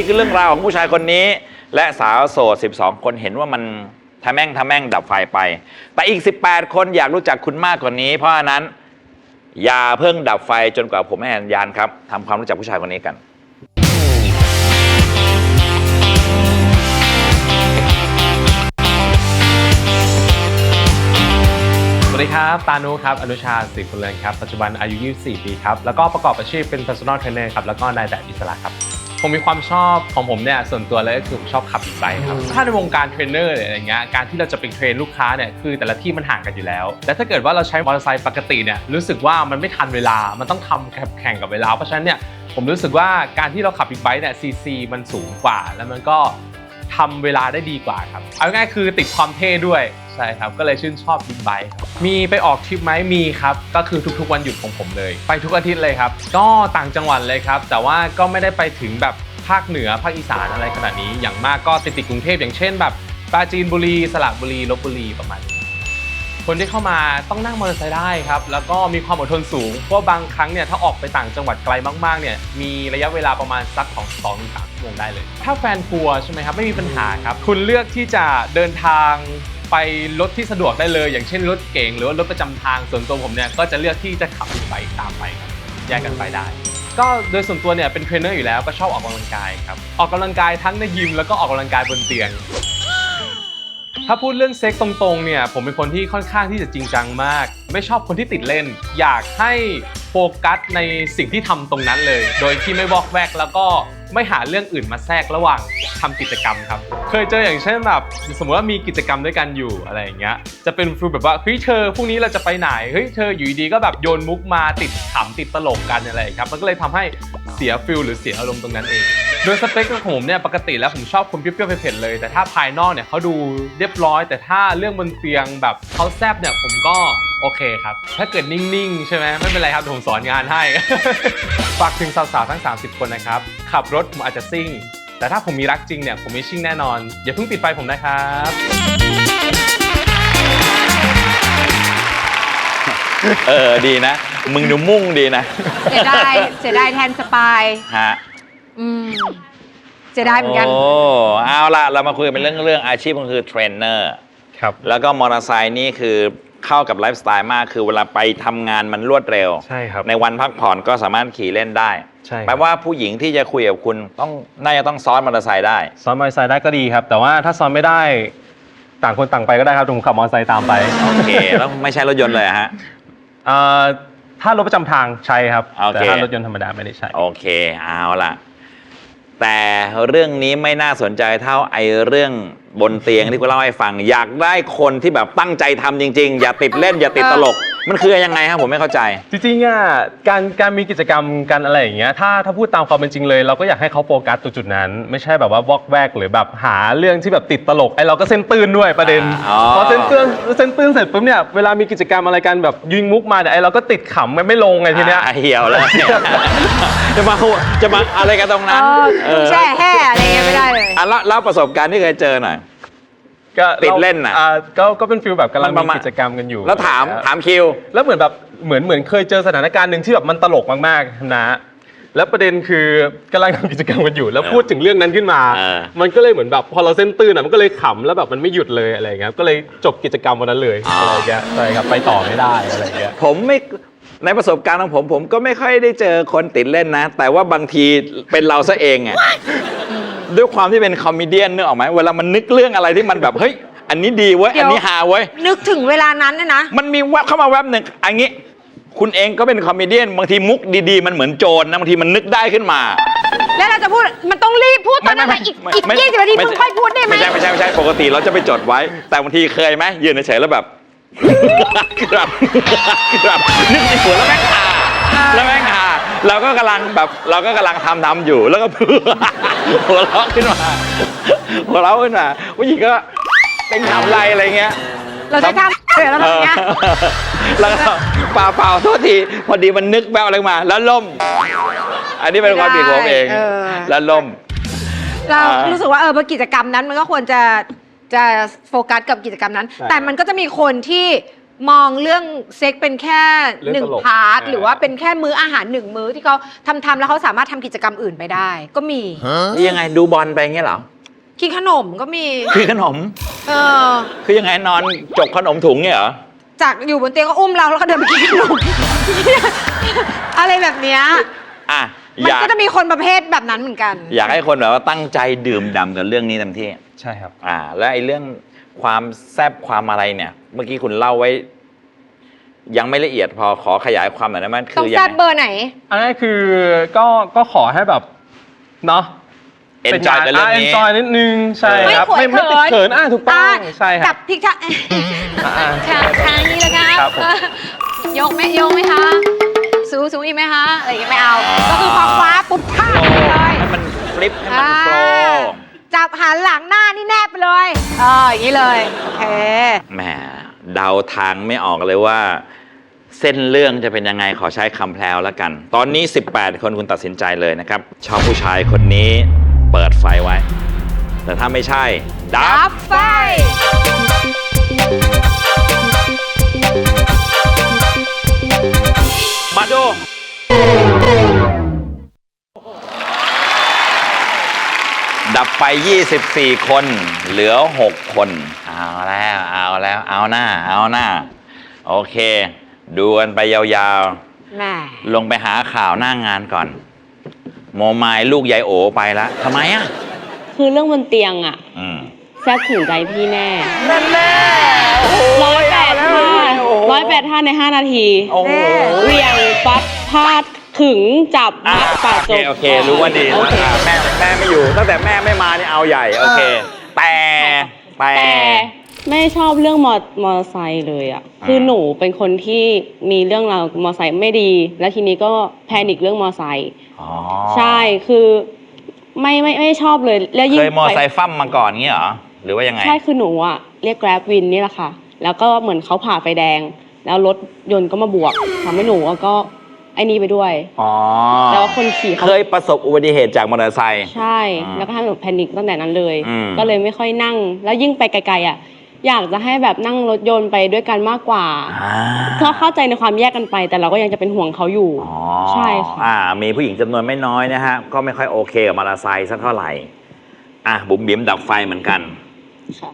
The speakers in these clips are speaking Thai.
นี่คือเรื่องราวของผู้ชายคนนี้ และสาวโสด 12 คนเห็นว่ามันทะแม่งทะแม่งดับไฟไป แต่อีก 18 คนอยากรู้จักคุณมากกว่านี้ เพราะฉะนั้น อย่าเพิ่งดับไฟจนกว่าผมให้สัญญาณครับทำความรู้จักผู้ชายคนนี้กัน สวัสดีครับ ตานุครับ อนุชาสิบุญเรือนครับ ปัจจุบันอายุ 24 ปีครับ แล้วก็ประกอบอาชีพเป็น personal trainer ครับ แล้วก็นายแบบอิสระครับ ผมมีความชอบของผมเนี่ยส่วนตัวเลยก็คือผมชอบขับบิ๊กไบค์ครับถ้าในวงการเทรนเนอร์เนี่ยอะไรเงี้ยการที่เราจะไปเทรนลูกค้าเนี่ยคือแต่ละที่มันห่างกันอยู่แล้ว และถ้าเกิดว่าเราใช้มอเตอร์ไซค์ปกติเนี่ยรู้สึกว่ามันไม่ทันเวลามันต้องทำแข่งกับเวลา เพราะฉะนั้นเนี่ยผมรู้สึกว่าการที่เราขับบิ๊กไบค์เนี่ยซีซีมันสูงกว่า แล้วมันก็ทำเวลาได้ดีกว่าครับเอาง่ายๆคือติดความเท่ด้วยใช่ครับ ก็เลยชื่นชอบบิ๊กไบค์ครับมีไปออกทริปไหมมีครับ ก็คือทุกๆวันหยุดของผมเลย ไปทุกอาทิตย์เลยครับ ก็ต่างจังหวัดเลยครับ แต่ว่าก็ไม่ได้ไปถึงแบบภาคเหนือภาคอีสานอะไรขนาดนี้ อย่างมากก็ติดติดกรุงเทพอย่างเช่นแบบปราจีนบุรีสระบุรีลบบุรีประมาณนี้คนที่เข้ามาต้องนั่งมอเตอร์ไซค์ได้ครับ แล้วก็มีความอดทนสูง เพราะบางครั้งเนี่ยถ้าออกไปต่างจังหวัดไกลมากๆเนี่ยมีระยะเวลาประมาณสักของสองถึงสามชั่วโมงได้เลย ถ้าแฟนกลัวใช่ไหมครับไม่มีปัญหาครับ คุณเลือกที่จะเดินทาง ไปรถที่สะดวกได้เลย อย่างเช่นรถเก๋งหรือว่ารถประจำทางส่วนตัวผมเนี่ยก็จะเลือกที่จะขับบิ๊กไบค์ตามไปครับแยกกันไปได้ ก็โดยส่วนตัวเนี่ยเป็นเทรนเนอร์อยู่แล้วก็ชอบออกกำลังกายครับออกกำลังกายทั้งในยิมแล้วก็ออกกำลังกายบนเตียงถ้าพูดเรื่องเซ็กตรงๆ เนี่ยผมเป็นคนที่ค่อนข้างที่จะจริงจังมาก ไม่ชอบคนที่ติดเล่น อยากให้โฟกัสในสิ่งที่ทำตรงนั้นเลย โดยที่ไม่วอกแวกแล้วก็ ไม่หาเรื่องอื่นมาแทรกระหว่างทำกิจกรรมครับ เคยเจออย่างเช่นแบบสมมติว่ามีกิจกรรมด้วยกันอยู่อะไรอย่างเงี้ยจะเป็นฟีลแบบว่าเฮ้ยเธอพรุ่งนี้เราจะไปไหนเฮ้ยเธออยู่ดีๆก็แบบโยนมุกมาติดขำติดตลกกันอะไรครับ มันก็เลยทำให้เสียฟิลหรือเสียอารมณ์ตรงนั้นเอง โดยสเปคของผมเนี่ยปกติแล้วผมชอบคนเปรี้ยวๆเผ็ดๆเลย แต่ถ้าภายนอกเนี่ยเขาดูเรียบร้อย แต่ถ้าเรื่องบนเตียงแบบเขาแซบเนี่ยผมก็โอเคครับ ถ้าเกิดนิ่ง ๆ ใช่ไหมไม่เป็นไรครับเดี๋ยวผมสอนงานให้ ฝากถึงสาวๆทั้ง 30 คนนะครับ ขับรถผมอาจจะซิ่ง แต่ถ้าผมมีรักจริงเนี่ยผมไม่ชิ่งแน่นอน อย่าเพิ่งปิดไฟผมนะครับเออดีนะ มึงดูมุ่งดีนะเสียดายเสียดายแทนสปายฮะ อืมเสียดายเหมือนกัน โอ้ เอาละเรามาคุยกันเป็นเรื่องเรื่องอาชีพก็คือเทรนเนอร์ ครับ แล้วก็มอเตอร์ไซค์นี่คือเข้ากับไลฟ์สไตล์มาก คือเวลาไปทำงานมันรวดเร็ว ใช่ครับ ในวันพักผ่อนก็สามารถขี่เล่นได้ ใช่ครับ แปลว่าผู้หญิงที่จะคุยกับคุณต้องน่าจะต้องซ้อนมอเตอร์ไซค์ได้ ซ้อนมอเตอร์ไซค์ได้ก็ดีครับ แต่ว่าถ้าซ้อนไม่ได้ ต่างคนต่างไปก็ได้ครับผมขับมอเตอร์ไซค์ตามไปโอเค แล้วไม่ใช่รถยนต์เลยเหรอฮะ เอ่อถ้ารถประจำทางใช่ครับ โอเค แต่ถ้ารถยนต์ธรรมดาไม่ได้ใช้ โอเค เอาล่ะ แต่เรื่องนี้ไม่น่าสนใจเท่าไอ้เรื่องบนเตียงที่กูเล่าให้ฟัง อยากได้คนที่แบบตั้งใจทำจริง ๆ อย่าติดเล่นอย่าติดตลก มันคือยังไงครับผมไม่เข้าใจ จริงๆอะการการมีกิจกรรมกันอะไรอย่างเงี้ยถ้าถ้าพูดตามความเป็นจริงเลย เราก็อยากให้เขาโฟกัสตรงจุดนั้น ไม่ใช่แบบว่าวอกแวกหรือแบบหาเรื่องที่แบบติดตลกไอ้เราก็เส้นตื้นด้วยประเด็นอ๋อ พอเส้นตื้นเส้นตื้นเสร็จปุ๊บเนี่ยเวลามีกิจกรรมอะไรกันแบบยิงมุกมาเนี่ยไอ้เราก็ติดขำมันไม่ลงไงทีเนี้ย อะเหี่ยวแล้ว จะมาหัวจะมาอะไรกันตรงเอนั้นอเออแช่แห่อะไรเงี้ยไม่ได้เลย อะเล่าเล่าประสบการณ์ที่เคยเจอหน่อย ก็ติดเล่นน่ะ อ่าก็ก็เป็นฟิลแบบกำลังมันประมีมาณกิจกรรมกันอยู่แล้วถามถามคิว แล้วเหมือนแบบเหมือนเหมือนเคยเจอสถานการณ์หนึ่งที่แบบมันตลกมากๆนะ แล้วประเด็นคือกำลังทำกิจกรรมกันอยู่ แล้วพูดถึงเรื่องนั้นขึ้นมา เออ มันก็เลยเหมือนแบบพอเราเส้นตื้นอะมันก็เลยขำแล้วแบบมันไม่หยุดเลยอะไรอย่างเงี้ยก็เลยจบกิจกรรมวันนั้นเลยอะไรอย่างเงี้ยใช่ครับไปต่อไม่ได้อะไรอย่างเงี้ย ผมไม่ในประสบการณ์ของผมผมก็ไม่ค่อยได้เจอคนติดเล่นนะ แต่ว่าบางทีเป็นเราซะเองอะ ด้วยความที่เป็นคอมเมเดี้นึกออกไหมเวลามันนึกเรื่องอะไรที่มันแบบเฮ้ยอันนี้ดีเว้ยเดี๋อัยวนนี้ฮาเว้ยนึกถึงเวลานั้นเนี่ยนะมันมีแวบเข้ามาแวบหนึ่งอันนี้ คุณเองก็เป็นคอมเมเดี้บางทีมุกดีๆ มันเหมือนโจรนะบางทีมันนึกได้ขึ้นมา แล้วเราจะพูดมันต้องรีบพูดตอนนั้นนะอีกอีกไม่ยี่สิบนาทีไม่มึงค่อยพูดได้ไหมไม่ใช่ไม่ใช่ไม่ใช่ปกติเราจะไปจดไว้ แต่บางทีเคยไหมยืนเฉยๆแล้วแบบครับครับนึกในหัวแล้วแม่งหาแล้วแม่งหา เราก็กำลังแบบเราก็กำลังทำทำอยู่แล้วก็ หัวเราะขึ้นมาหัวเราะขึ้นมาผู้หญิงก็เป็นขำไรอะไรเงี้ย เราใช้ท่าเดี๋ยวเราทำเงี้ยเออแล้วก็เปล่าเปล่าโทษทีพอดีมันนึกแววอะไรมา แล้วล่ม อันนี้เป็นความผิดของผมเองเออแล้วล่ม เราอ่ารู้รู้สึกว่าเออกิจกรรมนั้นมันก็ควรจะจะโฟกัสกับกิจกรรมนั้นใช่แต่มันก็จะมีคนที่ มองเรื่องเซ็กเป็นแค่เรื่องหนึ่งตลกพาร์ทอ่า หรือว่าเป็นแค่มื้ออาหารหนึ่งมื้อที่เขาทำทำแล้วเขาสามารถทำกิจกรรมอื่นไปได้ ก็มีนี่ยังไงดูบอลไปอย่างเงี้ยเหรอกินขนมก็มี คือขนม เออ คือยังไงนอนจกขนมถุงเนี่ยเหรอ จากอยู่บนเตียงก็อุ้มเราแล้วก็เดินไปกินขนม อะไรแบบเนี้ยอะมันอยากก็จะมีคนประเภทแบบนั้นเหมือนกัน อยากให้คนแบบว่าตั้งใจดื่มด่ำกับเรื่องนี้เต็มที่ ใช่ครับ อ่า แล้วไอ้เรื่อง ความแซบความอะไรเนี่ย เมื่อกี้คุณเล่าไว้ ยังไม่ละเอียดพอขอขยายความหน่อยได้ไหมต้องคือยัแซ่งบไงเบอร์ไหน อันนั้นคือก็ก็ขอให้แบบเนาะเอ็นจอยกับเรื่องเอนนี้จอยนิดนึงใช่ครับไม่ไม่ขวยไม่ติดเขิเขินนอะถูกต้องอะใช่คจัรับบพริกท่าอ่าทางทางนี้แล้วกันครับผม ยกไหมยกไหมคะ สูสูอีกไหมคะ อะไรอย่างเงี้ยไม่เอาอ๋อก็คือพอคว้าปุ๊บท่าไปเลย ให้มันฟลิปให้มันโฟลอ่าว์ จับหันหลังหน้านี่แนบไปเลยเอออย่างนี้เลยโอเคแหมเดาทางไม่ออกเลยว่า เส้นเรื่องจะเป็นยังไงขอใช้คำแพลวแล้วกัน ตอนนี้ 18 คนคุณตัดสินใจเลยนะครับชอบผู้ชายคนนี้เปิดไฟไว้ แต่ถ้าไม่ใช่ ดับไฟ ดับไป 24 คน เหลือ 6 คน เอาแล้ว เอาแล้ว เอาหน้า เอาหน้า โอเค ดูกันไปยาวแหม่ๆ ลงไปหาข่าวหน้างานก่อน โมไมายลูกยายโอไปแล้วทำไมอะ คือเรื่องบนเตียงอะอืม แซ่บถึงใจพี่แน่นั่นแน่ร้อยแปดท่าร้อยแปดท่าในห้านาทีโอ้โห เหวียงปัดพาด ขึงจับอะมัดป่าโอจเคบโอเค รู้ว่าดีโอเค อะแม่แม่ไม่อยู่ ตั้งแต่แม่ไม่มานี่เอาใหญ่ โอเค แต่แต่ แต่ไม่ชอบเรื่องมอมอเตอร์ไซค์เลยอะคือหนูเป็นคนที่มีเรื่องราวมอเตอร์ไซค์ไม่ดี แล้วทีนี้ก็แพนิคเรื่องมอเตอร์ไซค์อ๋อใช่คือไม่ไม่ไม่ชอบเลยแล้วยิ่งเคยมอไซไปค์ฟั่มมาก่อนงี้เหรอ หรือว่ายังไง ใช่คือหนูอะเรียกแกร็บวินนี่แหละค่ะ แล้วก็เหมือนเขาผ่าไฟแดง แล้วรถยนต์ก็มาบวกทำให้หนูอะก็ไอ้นี่ไปด้วยอ๋อแล้วคนขี่เขาเคยประสบอุบัติเหตุจากมอเตอร์ไซค์ใช่อ่าแล้วก็ทำให้หนูแพนิคตั้งแต่นั้นเลย อืม ก็เลยไม่ค่อยนั่ง แล้วยิ่งไปไกลๆอะอยากจะให้แบบนั่งรถยนต์ไปด้วยกันมากกว่าอ่าก็เข้าใจในความแยกกันไป แต่เราก็ยังจะเป็นห่วงเขาอยู่ อ๋อใช่ค่ะ อ่า มีผู้หญิงจำนวนไม่น้อยนะฮะ ก็ไม่ค่อยโอเคกับมอเตอร์ไซค์สักเท่าไหร่ อะ บุ๋มบิ๋มดับไฟเหมือนกันค่ะ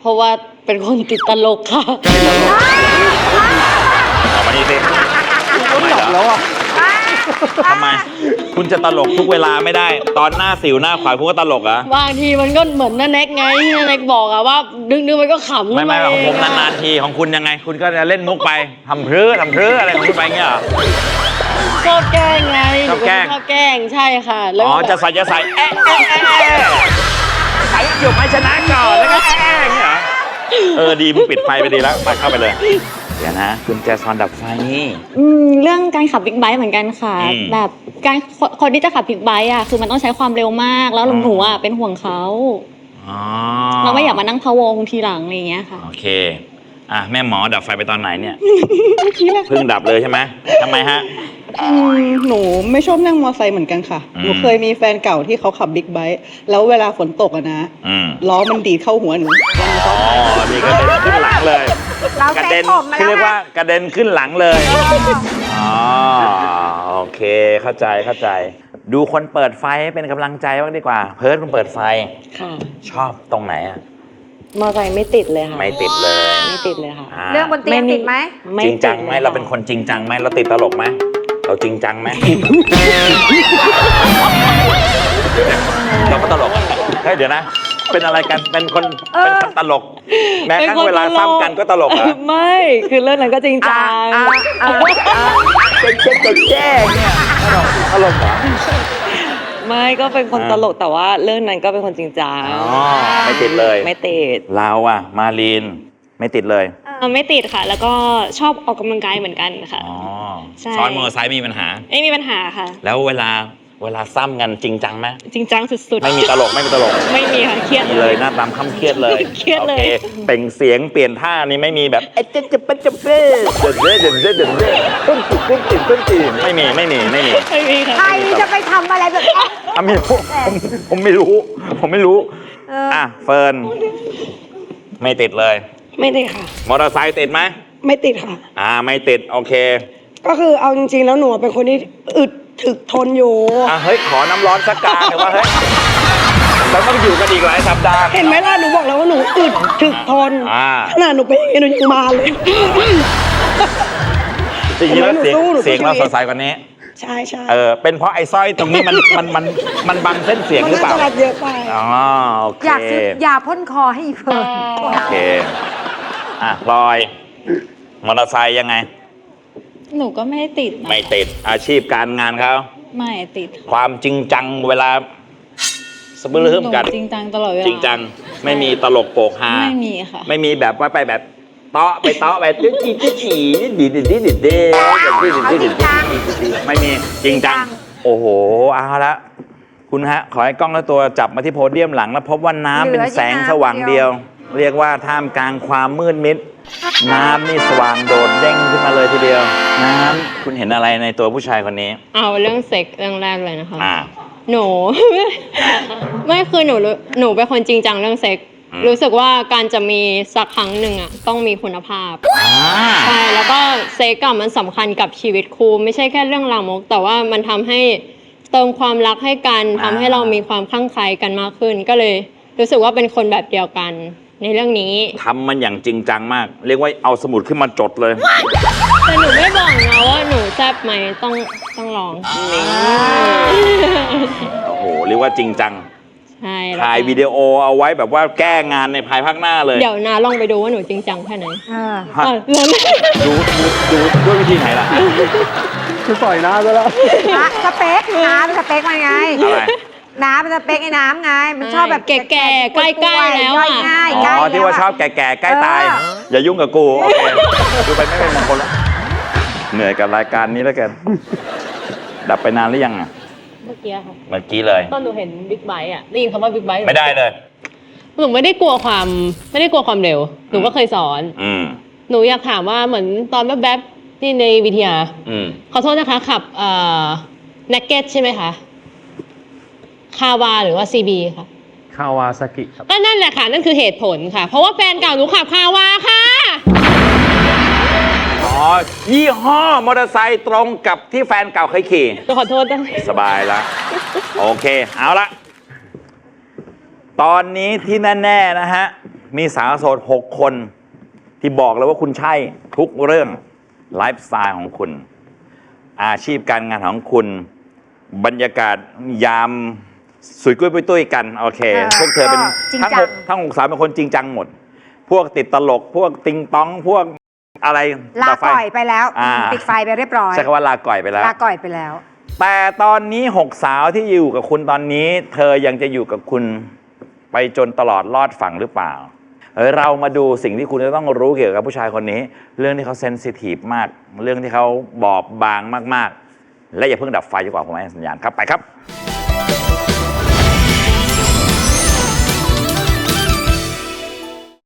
เพราะว่าเป็นคนติดตลกค่ะออกมานี่สิ ทำไมเหรอทำไม คุณจะตลกทุกเวลาไม่ได้ ตอนหน้าสิวหน้าขวานคุณก็ตลกเหรอะบางทีมันก็เหมือนน้าแน็กไงที่น้าแน็กบอกอะว่าดึงๆมันก็ขำไม่ไม่ขึ้ของผมเะนานๆทีของคุณยังไง คุณก็จะเล่นมุกไปทำพรื้อทำพรื้ออะไรของคุณไปเงี้ยเหรอ ชอบแกล้งไงชอบแกล้งหนูเป็นคนชอบแกล้งใช่ค่ะแล้วอ๋อจะใส่จะใส่เอ๊ะเอ๊ะเอ๊ะเอ๊ะใส่เกี่ยวไม่ชนะก่อนแล้วก็เอ๊ะเอ๊ะอย่างเงี้ยเหรอเออดีมึงปิดไฟไปดีแล้วไปเข้าไปเลย เดี๋ยวนะคุณแจซอนดับไฟนี่ อืมเรื่องการขับบิ๊กไบค์เหมือนกันค่ะ อืม แบบการคนคนที่จะขับบิ๊กไบค์อะคือมันต้องใช้ความเร็วมาก แล้วอ๋อหนูอะเป็นห่วงเขาอ๋อเราไม่อยากมานั่งพะวงทีหลังอะไรอย่างเงี้ยค่ะ โอเค อะ แม่หมอดับไฟไปตอนไหนเนี่ย เมื่อกี้แหละเพิ่งดับเลยใช่ไหมทำไมฮะ อืมหนูไม่ชอบนั่งมอไซค์เหมือนกันค่ะ อืม หนูเคยมีแฟนเก่าที่เขาขับบิ๊กไบค์แล้วเวลาฝนตกอะนะอืมล้อมันดีดเข้าหัวหนูวันนี้อ๋เขาอนี่กระเด็นขึ้นหลังเลยเรากระเซ็เด็ตนผมมาคือแล้วเรียกว่านะกระเด็นขึ้นหลังเลยอ๋อโอเคเข้าใจเข้าใจ ดูคนเปิดไฟให้เป็นกำลังใจบ้างดีกว่า เพิร์ดคุณเปิดไฟค่ะชอบตรงไหนอะมอไซค์ไม่ติดเลยค่ะ ไม่ติดเลยไม่ติดเลยค่ะาเรื่องบนเตียงติดไหมไม่จริงจังไหมติดลยเราเป็นคนจริงจังไหมเราติดตลกไหม เราจริงจังไหม เราก็ตลกเฮ้ยเดี๋ยวนะ เป็นอะไรกัน เป็นคน เป็นคนตลก แม้กระทั่งเวลาซ้ำกันก็ตลกเหรอไม่ คือเรื่องนั้นก็จริงจังอ่าอ่าอ่าเป็นเช็ดเป็นแจ้งเนี่ยตลกตลกเหรอไม่ก็เป็นคนอ่าตลกแต่ว่าเรื่องนั้นก็เป็นคนจริงจังอ๋อไม่ติดเลย ไม่ติดเราอะมาลีน ไม่ติดเลย เออไม่ติดค่ะ แล้วก็ชอบออกกำลังกายเหมือนกันค่ะ อ๋อ ใช่ ซ้อนมอเตอร์ไซค์มีปัญหา ไม่มีปัญหาค่ะ แล้วเวลาเวลาซ้ำกันจริงจังไหมจริงจังสุดๆ ไม่มีตลกไม่มีตลก ไม่มีค่ะเครียดมีเลยหน้าตามคำเครียดเลยเครียดเลย โอเปล่งเสียงเปลี่ยนท่านี่ไม่มีแบบเอ๊ะเจ๊จะเป็นจะเป็นเดินเดินเดินเดินเดินเดินต้นติดต้นติดต้นติดไม่มีไม่มีไม่มีไม่มีค่ะ ใครจะไปทำอะไรแบบนี้อะไม่รู้ผมผมไม่รู้ ผมไม่รู้เอออ่อะเฟิร์นไม่ติดเลย ไม่ติดค่ะ มอเตอร์ไซค์ติดไหมไม่ติดค่ะ อ่า ไม่ติด โอเค ก็คือเอาจริงๆแล้วหนูเป็นคนที่อึดถึกทนอยู่ อะเฮ้ย ขอน้ำร้อนสักกาหน่อยว่าเฮ้ยเราต้องอยู่กันอีกหลายสัปดาห์ เห็นไหมล่ะหนูบอกแล้วว่าหนูอึดถึกทนอ่า ขนาดหนูเป็นอย่างนี้หนูยังมาเลย จริงๆแล้วเสียงหนูสู้หนูสู้เสียงเราชีวิตสดใสกว่านี้ ใช่ใช่เออ เป็นเพราะไอ้สร้อยตรงนี้มันมันมันมันบังเส้นเสียงมันหรือเปน่าล่าจะรัดเยอะไป อ๋อ โอเค อยากซื้อยาพ่นคอให้อีเฟิร์นโอเค อะพลอย มอเตอร์ไซค์ยังไง หนูก็ไม่ได้ติดนะไม่ติดอาชีพการงานเขาไม่ติดความจริงจังเวลาสะบือเริ่มกันหนูจริงจังตลอดเวลา จริงจังไม่มีตลกโปกฮาไม่มีค่ะ ไม่มีแบบว่าไปแบบเตาะไปเตาะไปจิ๊ดจิ๊ดจิ๊ดจีดีดีดีดีดีเอาจริงจังไม่มีจริงจัง โอ้โหเอาละคุณฮะ ขอให้กล้องและตัวจับมาที่โพเดียมหลังแล้วพบว่าน้ำเป็นแสงสว่างเดียว เรียกว่าท่ามกลางความมืดมิด น้ำนี่สว่างโดดเด้งขึ้นมาเลยทีเดียว น้ำคุณเห็นอะไรในตัวผู้ชายคนนี้ เอาเรื่องเซ็กเรื่องแรกเลยนะคะ อ่า หนู ไม่คือหนูรู้หนูเป็นคนจริงจังเรื่องเซ็ก อืม รู้สึกว่าการจะมีสักครั้งหนึ่งอะต้องมีคุณภาพ อ่าใช่ แล้วก็เซ็กอะมันสำคัญกับชีวิตครูไม่ใช่แค่เรื่องรามก แต่ว่ามันทำให้เติมความรักให้กันทำให้เรามีความคลั่งไคล้กันมากขึ้น ก็เลยรู้สึกว่าเป็นคนแบบเดียวกัน ในเรื่องนี้ทำมันอย่างจริงจังมาก เรียกว่าเอาสมุดขึ้นมาจดเลย แต่หนูไม่บอกนะว่าหนูแซ่บไหมต้องต้องลองโอ้โห เรียกว่าจริงจัง ใช่แล้วก็ถ่ายวิดีโอเอาไว้แบบว่าแก้งานในภายภาคหน้าเลยเดี๋ยวนาลองไปดูว่าหนูจริงจังแค่ไหนเออฮะอะแล้วดูดูดูด้วยวิธีไหนล่ะ คือปล่อยน้ำไปแล้ว นะสเปคน้าเป็นสเปคมันไง อะไร น้าเป็นสเปคไอ้น้ำไง มันชอบแบบแก่ๆใกล้ๆแล้วย่อยอะง่ายอ๋ใกล้อที่ว่าแล้วะชอบแก่ๆใกล้ตายเอออย่ายุ่งกับกู โอเคดูไปไม่เป็นมงคลแล้วเหนื่อยกับรายการนี้แล้วกัน ดับไปนานหรือยังอะเมื่อกี้ค่ะเมื่อกี้เลย ตอนหนูเห็นบิ๊กไบค์อะได้ยินคำว่าบิ๊กไบค์ไม่ได้เลย หนูไม่ได้กลัวความไม่ได้กลัวความเร็ว หนูก็เคยสอน อืม หนูอยากถามว่าเหมือนตอนแบ๊บๆที่ในวิทยา อืม ขอโทษนะคะขับเอ่อนักเก็ตใช่ไหมคะ คาวาหรือว่าซีบีค่ะ คาวาซากิครับ ก็นั่นแหละค่ะ นั่นคือเหตุผลค่ะ เพราะว่าแฟนเก่าหนูขับคาวาค่ะ อ๋อ ยี่ห้อมอเตอร์ไซค์ตรงกับที่แฟนเก่าเคยขี่จะขอโทษด้วย สบายละ โอเค เอาละ ตอนนี้ที่แน่ ๆ นะฮะ มีสาวโสด6คน ที่บอกเลยว่าคุณใช่ทุกเรื่องไลฟ์สไตล์ของคุณ อาชีพการงานของคุณ บรรยากาศยาม สุยกุ้ยปุ้ยตุ้ยกันโอเคเออพวกเธอเป็นก็จริงทั้งจัง หกทั้งหกสาวเป็นคนจริงจังหมด พวกติดตลกพวกติงต้องพวกอะไรลาต่ไฟ ก่อยไปแล้วอ่า ปิดไฟไปเรียบร้อยใช้คำว่าลาก่อยไปแล้ว ลาก่อยไปแล้ว แต่ตอนนี้หกสาวที่อยู่กับคุณตอนนี้ เธอยังจะอยู่กับคุณไปจนตลอดรอดฝั่งหรือเปล่าเออเรามาดูสิ่งที่คุณจะต้องรู้เกี่ยวกับผู้ชายคนนี้ เรื่องที่เขาเซนซิทีฟมาก เรื่องที่เขาบอบบางมาก ๆ และอย่าเพิ่งดับไฟจนกว่าผมให้สัญญาณครับไปครับ